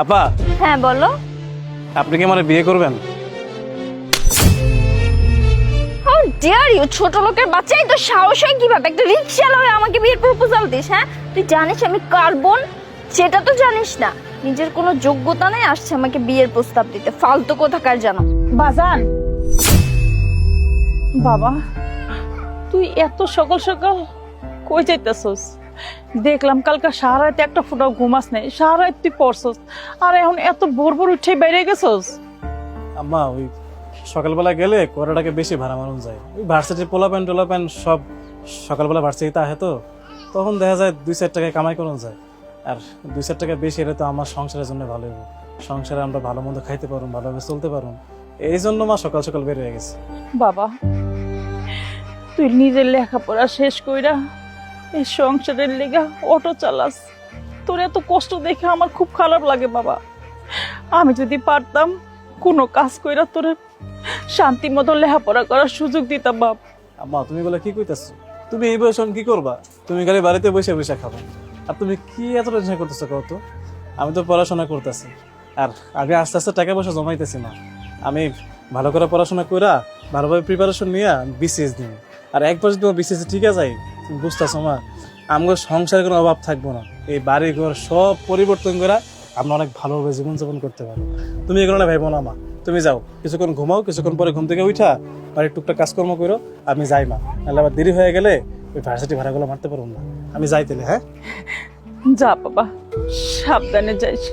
আপা। হ্যাঁ বলো। আপনি কি আমার বিয়ে করবেন? হাউ ডিয়ার ইউ ছোট লোকের বাচ্চাই তো সাহস হয় কীভাবে? একটা রিক্সা লয়ে আমাকে বিয়ের প্রপোজাল দিস হ্যাঁ? তুই জানিস আমি কার্বন? সেটা তো জানিস না। নিজের কোনো যোগ্যতা নেই আসছে আমাকে বিয়ের প্রস্তাব দিতে। ফালতু কোথাকার জানো? বাজান! বাবা তুই এত সকাল সকাল কই যাইতেছস? দেখলাম কালকে সারা রাতে একটা ফুটাও ঘুমাস নেই সারা রাত তুই পড়ছস আর এখন এত ভোর ভোর উঠে বেরিয়ে গেছস? আম্মা ওই সকালবেলা গেলে কোয়াটাটাকে বেশি ভাড়া মারুন যায়। ওই ভার্সিটির পোলা প্যান্ট টোলা প্যান্ট সব সকালবেলা ভার্সিটিতে আহে তো তখন দেখা যায় দুই চার টাকায় কামাই করুন যায়। আর দুই চার টাকা বেশি এলে তো আমার সংসারের জন্য ভালো হবে সংসারে আমরা ভালো মন্দ খাইতে পারুন ভালোভাবে চলতে পারুন এই জন্য মা সকাল সকাল বের হয়ে গেছে। বাবা তুই নিজের লেখাপড়া শেষ কইরা এই সংসারের লেগা অটো চালাস। তোর এত কষ্ট দেখে আমার খুব খারাপ লাগে, বাবা। আমি যদি পারতাম, কোনো কাজ কইরা তোর শান্তি মতো লেখাপড়া করার সুযোগ দিতাম, বাপ। আম্মা, তুমি বলে কি কইতাছো? তুমি এই বয়স কি করবা? তুমি খালি বাড়িতে বসে বসে খাবা। আর তুমি কি এত টেনশন করতেছো কত আমি তো পড়াশোনা করতেছি। আর আগে আস্তে আস্তে টাকা পয়সা জমাইতেছি না। আমি ভালো করে পড়াশোনা কইরা, ভালোভাবে প্রিপারেশন নিয়ে বিসিএস দিই আর একবার যদি বিসিএস ঠিক আছে বুঝতেছো মা? আমার সংসারের কোনো অভাব থাকব না। এই বাড়ি ঘর সব পরিবর্তন করা আমরা অনেক ভালোভাবে জীবনযাপন করতে পারব। তুমি এগুলো না ভাইবো না মা। তুমি যাও কিছুক্ষণ ঘুমাও কিছুক্ষণ পরে ঘুম থেকে উঠা বাড়ির টুকটাক কাজকর্ম করো আমি যাই মা। নাহলে আবার দেরি হয়ে গেলে ওই ভার্সিটি ভাড়াগুলো মারতে পারব না। আমি যাই তাহলে হ্যাঁ? যা বাবা সাবধানে যাইস।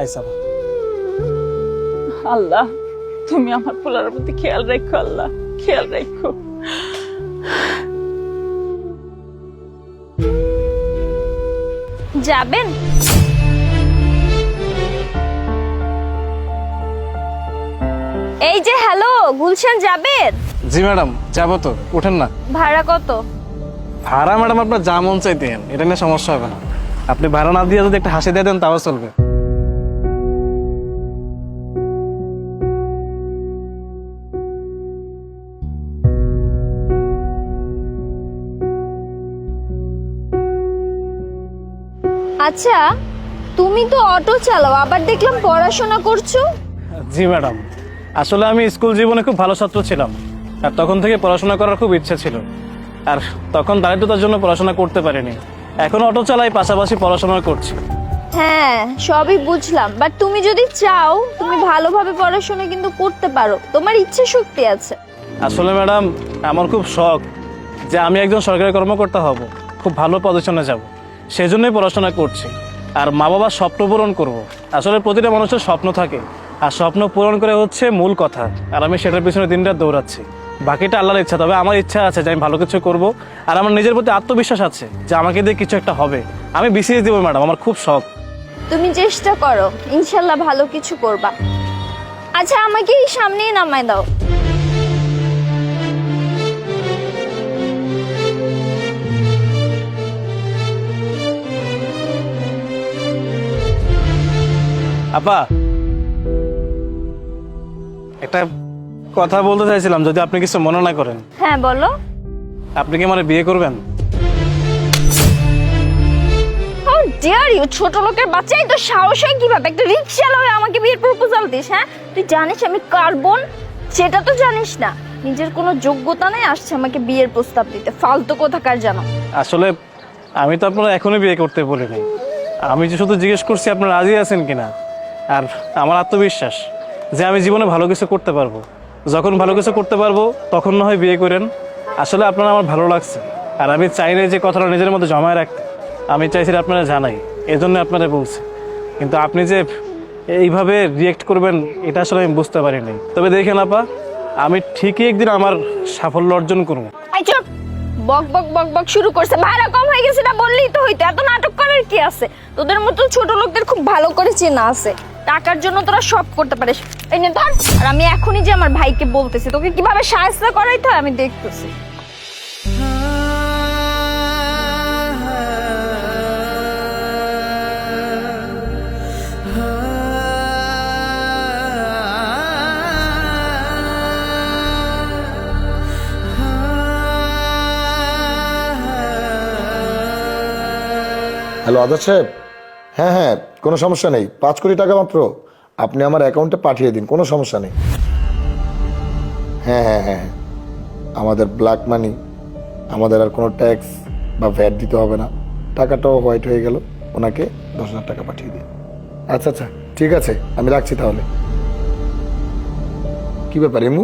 আইসা মা আল্লাহ তুমি আমার পোলার প্রতি খেয়াল রাখো আল্লাহ খেয়াল রাখো। যাবেন? এই যে হ্যালো গুলশান যাবেন? জি ম্যাডাম যাব তো উঠেন না। ভাড়া কত? ভাড়া ম্যাডাম আপনার যা মন চাইতেন এটা নিয়ে সমস্যা হবে না। আপনি ভাড়া না দিয়ে যদি একটা হাসি দিয়ে দেন তাও চলবে। আচ্ছা তুমি তো অটো চালাও আবার দেখলাম পড়াশোনা করছ? জি ম্যাডাম আসলে আমি স্কুল জীবনে খুব ভালো ছাত্র ছিলাম আর তখন থেকে পড়াশোনা করার খুব ইচ্ছা ছিল আর তখন দারিদ্রতার জন্য পড়াশোনা করতে পারিনি এখন অটো চালাই পাশাপাশি পড়াশোনা করছি। হ্যাঁ সবই বুঝলাম বাট তুমি যদি চাও তুমি ভালোভাবে পড়াশোনা কিন্তু করতে পারো তোমার ইচ্ছে শক্তি আছে। আসলে ম্যাডাম আমার খুব শখ যে আমি একজন সরকারি কর্মকর্তা হব খুব ভালো পজিশনে যাব। সেজন্যই পড়াশোনা করছি। আর মা বাবার স্বপ্ন পূরণ করব। আসলে প্রতিটা মানুষের স্বপ্ন থাকে। আর স্বপ্ন পূরণ করে হচ্ছে মূল কথা। আর আমি সেটার পিছনে দিনরাত দৌড়াচ্ছি। বাকিটা আল্লাহর ইচ্ছা। তবে আমার ইচ্ছা আছে যে আমি ভালো কিছু করব। আর আমার নিজের প্রতি আত্মবিশ্বাস আছে যে আমাকে দিয়ে কিছু একটা হবে। আমি বিসিএস দেবো, ম্যাডাম। আমার খুব শখ। তুমি চেষ্টা করো। ইনশাল্লাহ ভালো কিছু করবা। আচ্ছা আমাকে এই সামনেই নামায় দাও। আপা। একটা কথা বলতে চাইছিলাম যদি আপনি কিছু মনে না করেন। হ্যাঁ বলো। আপনি কি আমার বিয়ে করবেন? ডিয়ার ইউ ছোট লোকের বাচ্চাই তো সাহস হয় কীভাবে একটা রিক্সা লয়ে আমাকে বিয়ের প্রপোজাল দিস হ্যাঁ? তুই জানিস আমি কার্বন সেটা তো জানিস না। নিজের কোনো যোগ্যতা নেই আসছে আমাকে বিয়ের প্রস্তাব দিতে। ফালতু কোথাকার জানো আসলে আমি তো আপনারা এখনই বিয়ে করতে বলি নাই আমি যে শুধু জিজ্ঞেস করছি আপনারা রাজি আছেন কিনা? আর আমার আত্মবিশ্বাস যে আমি জীবনে ভালো কিছু করতে পারব। যখন ভালো কিছু করতে পারব, তখন না হয় বিয়ে করেন। আসলে আপনারা আমার ভালো লাগছে। আর আমি চাই না যে কথাটা নিজের মধ্যে জমায় রাখতে। আমি চাইছি আপনারা জানাই। এই জন্য আপনারা বলছি। কিন্তু আপনি যে এইভাবে রিয়েক্ট করবেন, এটা আসলে আমি বুঝতে পারি নাই। তবে দেখেন আপা, আমি ঠিকই একদিন আমার সাফল্য অর্জন করব। বক বক বক বক শুরু করছে। ভাড়া কম হয়ে গেছে না বললেই তো হইতো। এত নাটক করার কি আছে? তোদের মতো ছোট লোকদের খুব ভালো করে চেনা আছে। টাকার জন্য তোরা সব করতে পারিস। এই নে, ধর। আর আমি এখনই যে আমার ভাইকে বলতেছি, তোকে কীভাবে সাহায্য করাইতে হয় আমি দেখতেছি। হ্যালো আজাদ সাহেব। হ্যাঁ হ্যাঁ। কোনো সমস্যা নেই। পাঁচ কোটি টাকা মাত্র। আপনি আমার অ্যাকাউন্টে পাঠিয়ে দিন, কোনো সমস্যা নেই। হ্যাঁ হ্যাঁ হ্যাঁ আমাদের ব্ল্যাক মানি আমাদের আর কোনো ট্যাক্স বা ভ্যাট দিতে হবে না। টাকাটাও হোয়াইট হয়ে গেল। ওনাকে দশ হাজার টাকা পাঠিয়ে দিন। আচ্ছা আচ্ছা ঠিক আছে, আমি রাখছি তাহলে। কি ব্যাপার এমু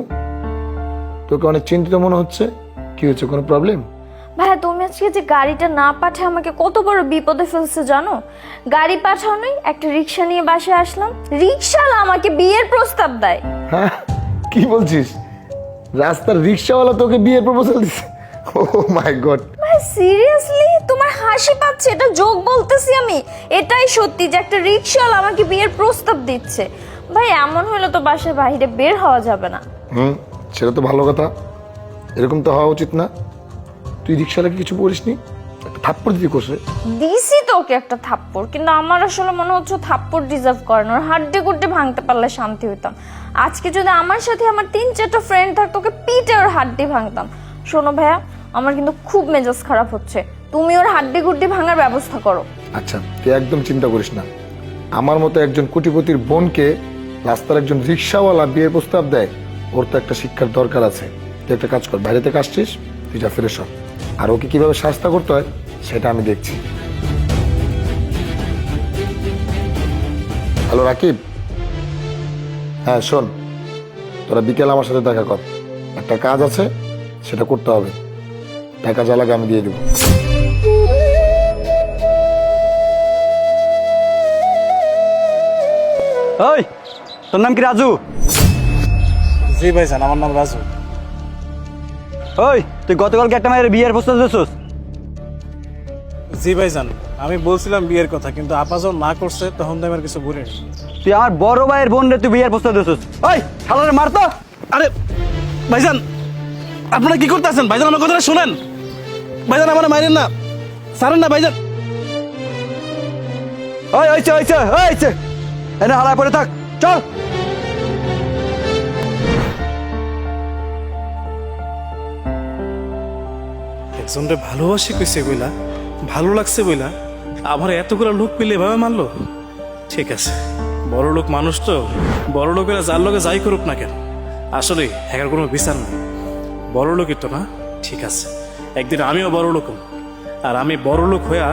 তোকে অনেক চিন্তিত মনে হচ্ছে? কি হচ্ছে, কোনো প্রবলেম ভাইয়া তুমি আজকে যে গাড়িটা না পাঠে আমাকে কত বড় বিপদে ফেলছে জানো? গাড়ি পাঠানোই একটা রিক্সা নিয়ে বাসায় আসলাম। রিক্সাওয়ালা আমাকে বিয়ের প্রস্তাব দেয়। হ্যাঁ? কি বলছিস? রাস্তার রিক্সাওয়ালা তোকে বিয়ের প্রপোজাল দিচ্ছে ও মাই গড ভাই সিরিয়াসলি তোমার হাসি পাচ্ছে এটা যোগ বলতেছি আমি। এটাই সত্যি যে একটা রিক্সাওয়ালা আমাকে বিয়ের প্রস্তাব দিচ্ছে। ভাই এমন হলে তো বাসার বাইরে বের হওয়া যাবে না। হুম সেটা তো ভালো কথা। এরকম তো হওয়া উচিত না। তুই রিক্সাওয়ালাকে কিছু বলিসনি? থাপ্পড় দিতে কোষে দিছি তো ওকে একটা থাপ্পড় কিন্তু আমার আসলে মনে হচ্ছে থাপ্পড় ডিজার্ভ করে না। ওর হাড্ডি গুড্ডি ভাঙতে পারলে শান্তি হইতাম। আজকে যদি আমার সাথে আমার তিন চারটা ফ্রেন্ড থাকতো ওকে পিটে ওর হাড্ডি ভাঙতাম। শোনো ভাইয়া আমার কিন্তু খুব মেজাজ খারাপ হচ্ছে। তুমি ওর হাড্ডি গুড্ডি ভাঙার ব্যবস্থা করো। আচ্ছা তুই একদম চিন্তা করিস না। আমার মতো একজন কোটিপতির বোনকে রাস্তার একজন রিক্সাওয়ালা বিয়ের প্রস্তাব দেয় ওর তো একটা শিক্ষার দরকার আছে। তুই একটা কাজ কর বাইরে থেকে আসছিস তুই যা ফ্রেশ হ। আর ওকে কীভাবে শাস্তা করতে হয় সেটা আমি দেখছি। হ্যালো রাকিব। হ্যাঁ শোন। তোরা বিকেল আমার সাথে দেখা কর। একটা কাজ আছে সেটা করতে হবে। টাকা যা লাগে আমি দিয়ে দেবো। ওই তোর নাম কি রাজু? জি ভাইজান আমার নাম রাজু। ওই তুই গতকালকে একটা মায়ের বিয়ের প্রস্তাব দিয়েছিস জি ভাইজান আমি বলছিলাম বিয়ের কথা কিন্তু আপা যখন না করছে তখন তো আমি আর কিছু বলিনি তুই আমার বড় ভাইয়ের বোন রে তুই বিয়ের প্রস্তাব দিয়েছিস ওই শালারে মার তো আরে ভাইজান আপনারা কি করতেছেন ভাইজান আমার কথাটা শুনেন ভাইজান আমার মারেন না সারেন না ভাইজান ওই ওইছে ওইছে ওইছে এনে হালায় পড়ে থাক চল একজনরে ভালোবাসি কইছে বইলা, ভালো লাগছে বইলা, আবার এতগুলো লোক পেলে এভাবে মানলো? ঠিক আছে, বড় লোক মানুষ তো, বড় লোকেরা যার লোকে যাই করুক না কেন, আসলে হ্যাকার কোনো বিচার নাই। বড় লোকই তো না? ঠিক আছে, একদিন আমিও বড় লোক আর আমি বড় লোক হইয়া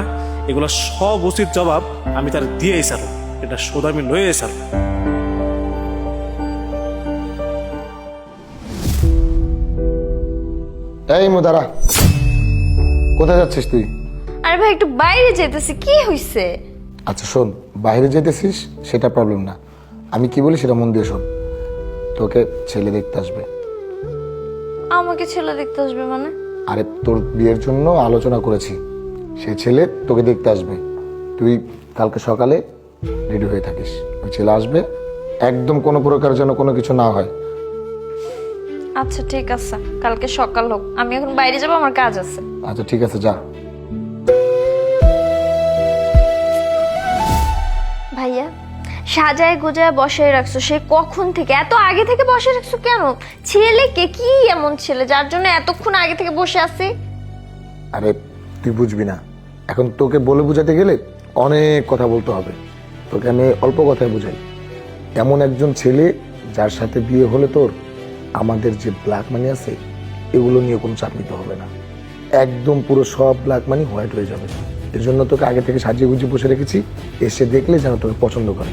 এগুলো সব উচিত জবাব আমি তার দিয়ে এসারো এটা শোধ আমি লয়ে এসারো এই মুদারা। কোথায় যাচ্ছিস তুই? আরে ভাই একটু বাইরে যেতেছি। কি হইছে? আচ্ছা শোন বাইরে যেতেছিস সেটা প্রবলেম না। আমি কি বলি সেটা মন দিয়ে শোন। তোকে ছেলে দেখতে আসবে। আমাকে ছেলে দেখতে আসবে মানে? আরে তোর বিয়ের জন্য আলোচনা করেছি। সে ছেলে তোকে দেখতে আসবে। তুই কালকে সকালে রেডি হয়ে থাকিস। ওই ছেলে আসবে একদম কোনো প্রকার যেন কোনো কিছু না হয়। আচ্ছা ঠিক আছে। কালকে সকাল হোক। আমি এখন বাইরে যাব আমার কাজ আছে। আচ্ছা ঠিক আছে যা। ভাইয়া সাজায় গোজায় বসায় রাখছো সে কখন থেকে? এত আগে থেকে বসে রাখছো কেন? ছেলে কে? কি এমন ছেলে যার জন্য এতক্ষণ আগে থেকে বসে আছি? আরে তুই বুঝবি না। এখন তোকে বলে বোঝাতে গেলে অনেক কথা বলতে হবে। তোকে আমি অল্প কথায় বুঝাই। এমন একজন ছেলে যার সাথে বিয়ে হলে তোর আমাদের যে ব্ল্যাক মানি আছে, এগুলো নিয়ে কোনো চাপ নিতে হবে না। একদম পুরো সব ব্ল্যাক মানি হোয়াইট হয়ে যাবে। এর জন্য তোকে আগে থেকে সাজিয়ে গুজিয়ে বসে রেখেছি, এসে দেখলে যেন তোকে পছন্দ করে।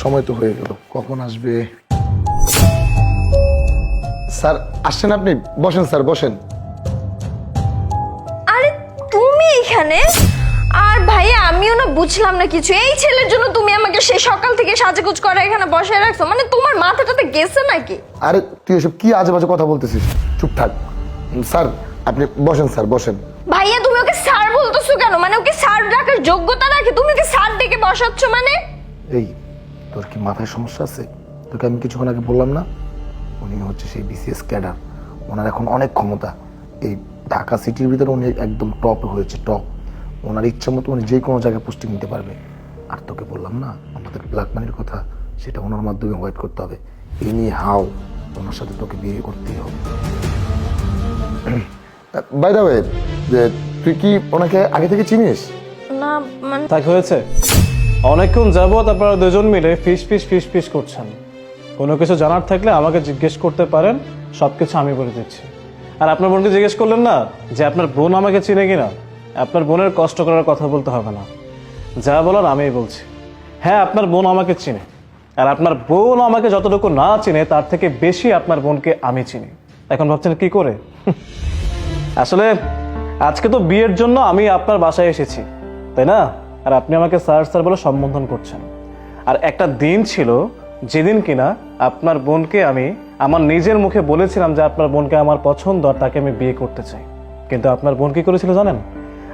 সময় তো হয়ে গেল, কখন আসবে? স্যার, আসছেন আপনি? বসেন স্যার, বসেন। আরে তুমি এখানে? আর ভাইয়া আমিও না বুঝলাম না কিছু। এই ছেলের জন্য তুমি আমাকে সেই সকাল থেকে সাজেগুজ করে এখানে বসায় রাখছো। মানে তোমার মাথাটাতে গেছে নাকি? আরে তুই এসব কি আজে বাজে কথা বলতেছিস? চুপ থাক। স্যার আপনি বসেন স্যার বসেন। ভাইয়া তুমি ওকে স্যার বলতেছো কেন? মানে ওকে স্যার ডাকার যোগ্যতা রাখে? তুমি ওকে স্যার ডেকে বসাচ্ছ মানে? এই তোর কি মাথায় সমস্যা আছে? তোকে আমি কিছুক্ষণ আগে বললাম না? উনি হচ্ছে সেই বিসিএস ক্যাডার। ওনার এখন অনেক ক্ষমতা। এই ঢাকা সিটির ভিতরে উনি একদম টপ হয়েছে টপ ওনার ইচ্ছা মতো উনি যে কোনো জায়গায় পোস্টিং নিতে পারবে। আর তোকে বললাম না আমাদের ব্ল্যাক মানির কথা সেটা ওনার মাধ্যমে হোয়াইট করতে হবে। এনি হাও ওনার সাথে তোকে বিয়ে করতেই হবে। বাই দা ওয়ে তুই কি ওনাকে আগে থেকে চিনিস? না মানে থাক হয়েছে? অনেকক্ষণ যাবত আপনারা দুজন মিলে ফিস ফিস ফিস ফিস করছেন। কোনো কিছু জানার থাকলে আমাকে জিজ্ঞেস করতে পারেন সব কিছু আমি বলে দিচ্ছি। আর আপনার বোনকে জিজ্ঞেস করলেন না যে আপনার বোন আমাকে চিনে কিনা? আপনার বোনের কষ্ট করার কথা বলতে হবে না। যা বলার আমিই বলছি। হ্যাঁ আপনার বোন আমাকে চিনে। আর আপনার বোন আমাকে যতটুকু না চিনে, তার থেকে বেশি আপনার বোনকে আমি চিনি। এখন ভাবছেন কি করে? আসলে, আজকে তো বিয়ের জন্য আমি আপনার বাসায় এসেছি, তাই না? আর আপনি আমাকে স্যার স্যার বলে সম্বোধন করছেন। আর একটা দিন ছিল, যেদিন কিনা আপনার বোনকে আমি আমার নিজের মুখে বলেছিলাম যে আপনার বোনকে আমার পছন্দ আর তাকে আমি বিয়ে করতে চাই। কিন্তু আপনার বোন কি করেছিল জানেন?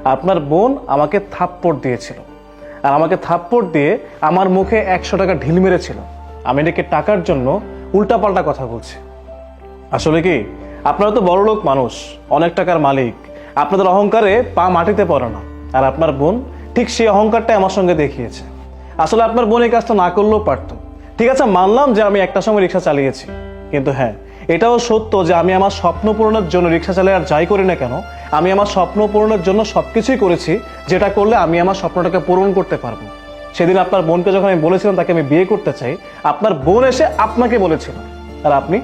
আপনার বোন আমাকে থাপ্পড় দিয়েছিল। আর আমাকে থাপ্পড় দিয়ে আমার মুখে একশো টাকা ঢিল মেরেছিল। আমি নাকি টাকার জন্য উল্টাপাল্টা কথা বলছি। আসলে কি? আপনারা তো বড় লোক মানুষ, অনেক টাকার মালিক। আপনাদের অহংকারে পা মাটিতে পড়ে না। আর আপনার বোন ঠিক সেই অহংকারটাই আমার সঙ্গে দেখিয়েছে। আসলে আপনার বোন এই কাজটা না করলেও পারতো। ঠিক আছে, মানলাম যে আমি একটা সময় রিক্সা চালিয়েছি। কিন্তু হ্যাঁ এটাও সত্য যে আমি আমার স্বপ্ন পূরণের জন্য রিক্সা চালিয়ে আর যাই করি না কেন, আমি আমার স্বপ্ন পূরণের জন্য সবকিছুই করেছি যেটা করলে আমি আমার স্বপ্নটাকে পূরণ করতে পারব। সেদিন আপনার বোনকে যখন আমি বলেছিলাম তাকে আমি বিয়ে করতে চাই, আপনার বোন এসে আপনাকে বলেছিল। আর আপনি?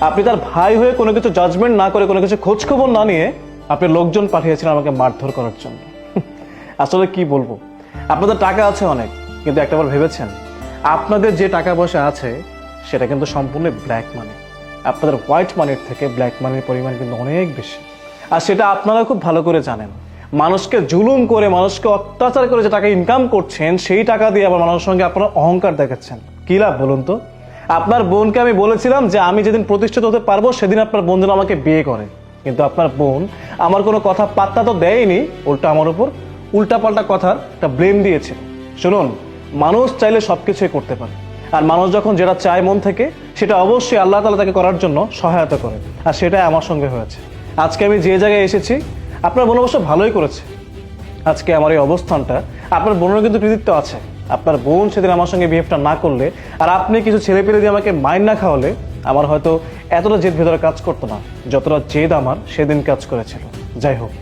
আপনি তার ভাই হয়ে কোনো কিছু জাজমেন্ট না করে, কোনো কিছু খোঁজখবর না নিয়ে আপনি লোকজন পাঠিয়েছিলেন আমাকে মারধর করার জন্য। আসলে কি বলব? আপনাদের টাকা আছে অনেক, কিন্তু একটাবার ভেবেছেন? আপনাদের যে টাকা পয়সা আছে, সেটা কিন্তু সম্পূর্ণ ব্ল্যাক মানি আপনাদের হোয়াইট মানির থেকে ব্ল্যাক মানির পরিমাণ কিন্তু অনেক বেশি। আর সেটা আপনারা খুব ভালো করে জানেন। মানুষকে জুলুম করে, মানুষকে অত্যাচার করে যে টাকা ইনকাম করছেন, সেই টাকা দিয়ে আবার মানুষের সঙ্গে আপনারা অহংকার দেখাচ্ছেন। কি লাভ বলুন তো? আপনার বোনকে আমি বলেছিলাম যে, আমি যেদিন প্রতিষ্ঠিত হতে পারব, সেদিন আপনার বোন যেন আমাকে বিয়ে করে। কিন্তু আপনার বোন আমার কোনো কথা পাত্তা তো দেয়নি, উল্টা আমার উপর উল্টাপাল্টা কথার একটা ব্লেম দিয়েছে। শুনুন, মানুষ চাইলে সব কিছুই করতে পারে। আর মানুষ যখন যেটা চায় মন থেকে সেটা অবশ্যই আল্লাহ তালা তাকে করার জন্য সহায়তা করে আর সেটাই আমার সঙ্গে হয়েছে। আজকে আমি যে জায়গায় এসেছি, আপনার বোন অবশ্য ভালোই করেছে। আজকে আমার এই অবস্থানটা, আপনার বোনের কিন্তু কৃতিত্ব আছে। আপনার বোন সেদিন আমার সঙ্গে বিহেভটা না করলে, আর আপনি কিছু ছেলে পেলে দিয়ে আমাকে মাইন না খাওয়ালে, আমার হয়তো এতটা জেদ ভেতরে কাজ করতো না, যতটা জেদ আমার সেদিন কাজ করেছিল। যাই হোক,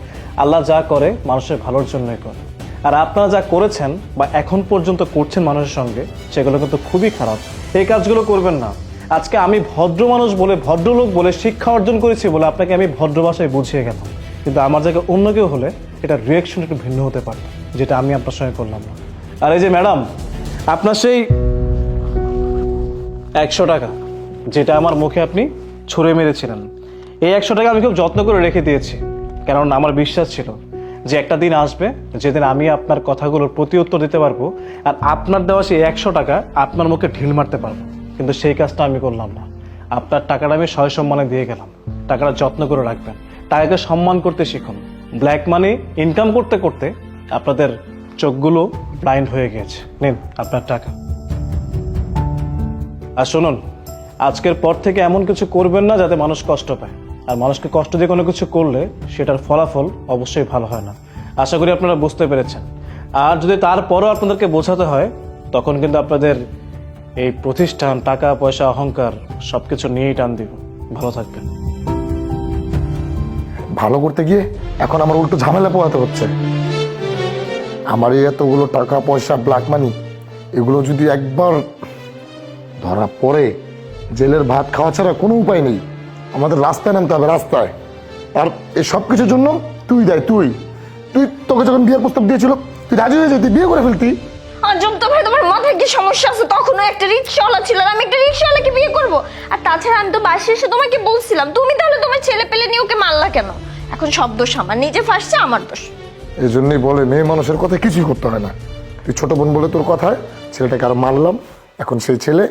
আল্লাহ যা করে, মানুষের ভালোর জন্যই করে। আর আপনারা যা করেছেন বা এখন পর্যন্ত করছেন মানুষের সঙ্গে, সেগুলো কিন্তু খুবই খারাপ। এই কাজগুলো করবেন না। আজকে আমি ভদ্র মানুষ বলে, ভদ্রলোক বলে শিক্ষা অর্জন করেছি বলে আপনাকে আমি ভদ্র ভাষায় বুঝিয়ে গেলাম। কিন্তু আমার জায়গায় অন্য কেউ হলে এটা রিয়াকশন একটু ভিন্ন হতে পারে, যেটা আমি আপনার সঙ্গে করলাম না। আর এই যে ম্যাডাম, আপনার সেই একশো টাকা, যেটা আমার মুখে আপনি ছুঁড়ে মেরেছিলেন, এই একশো টাকা আমি খুব যত্ন করে রেখে দিয়েছি। কারণ আমার বিশ্বাস ছিল যে একটা দিন আসবে, যেদিন আমি আপনার কথাগুলোর প্রতি উত্তর দিতে পারব, আর আপনার দেওয়া সেই একশো টাকা আপনার মুখে ঢিল মারতে পারব। কিন্তু সেই কাজটা আমি করলাম না। আপনার টাকাটা আমি সয় সম্মানে দিয়ে গেলাম। টাকাটা যত্ন করে রাখবেন। টাকাকে সম্মান করতে শিখুন। ব্ল্যাক মানি ইনকাম করতে করতে আপনাদের চোখগুলো ব্লাইন্ড হয়ে গিয়েছে। নিন আপনার টাকা। আর শুনুন, আজকের পর থেকে এমন কিছু করবেন না যাতে মানুষ কষ্ট পায়। আর মানুষকে কষ্ট দিয়ে কোনো কিছু করলে সেটার ফলাফল অবশ্যই ভালো হয় না। আশা করি আপনারা বুঝতে পেরেছেন। আর যদি তারপরও আপনাদেরকে বোঝাতে হয়, তখন কিন্তু আপনাদের এই প্রতিষ্ঠান, টাকা, পয়সা, অহংকার সব কিছু নিয়েই টান দিব। ভালো থাকবেন। ভালো করতে গিয়ে এখন আমার উল্টো ঝামেলা পোহাতে হচ্ছে। আমার এই এতগুলো টাকা, পয়সা ব্ল্যাক মানি এগুলো যদি একবার ধরা পড়ে, জেলের ভাত খাওয়া ছাড়া কোনো উপায় নেই। আমাদের রাস্তায় নামতে হবে, রাস্তায়। আর এই সব কিছুর জন্য তুই দেয়, তুই। তুই তোকে যখন বিয়ের প্রস্তাব দিয়েছিল, তুই রাজি হয়ে যেতি বিয়ে করে ফেলতি। আজব তো ভাই, তোমার মাথায় কি সমস্যা আছে? তখনও একটা রিক্সাওয়ালা ছিল আর আমি একটা রিক্সাওয়ালাকে বিয়ে করব। আর তাছাড়া আমি তো বাসে এসে তোমাকে বলছিলাম, তুমি তাহলে তোমার ছেলে পেলে নিয়ে ওকে মারলা কেন? এখন সব দোষ আমার, নিজে ফাঁসছে, আমার দোষ। এই জন্যই বলে, মেয়ে মানুষের কথা কিছুই করতে হয় না। তুই ছোট বোন বলে তোর কথায়, ছেলেটাকে আর মারলাম, এখন সেই ছেলে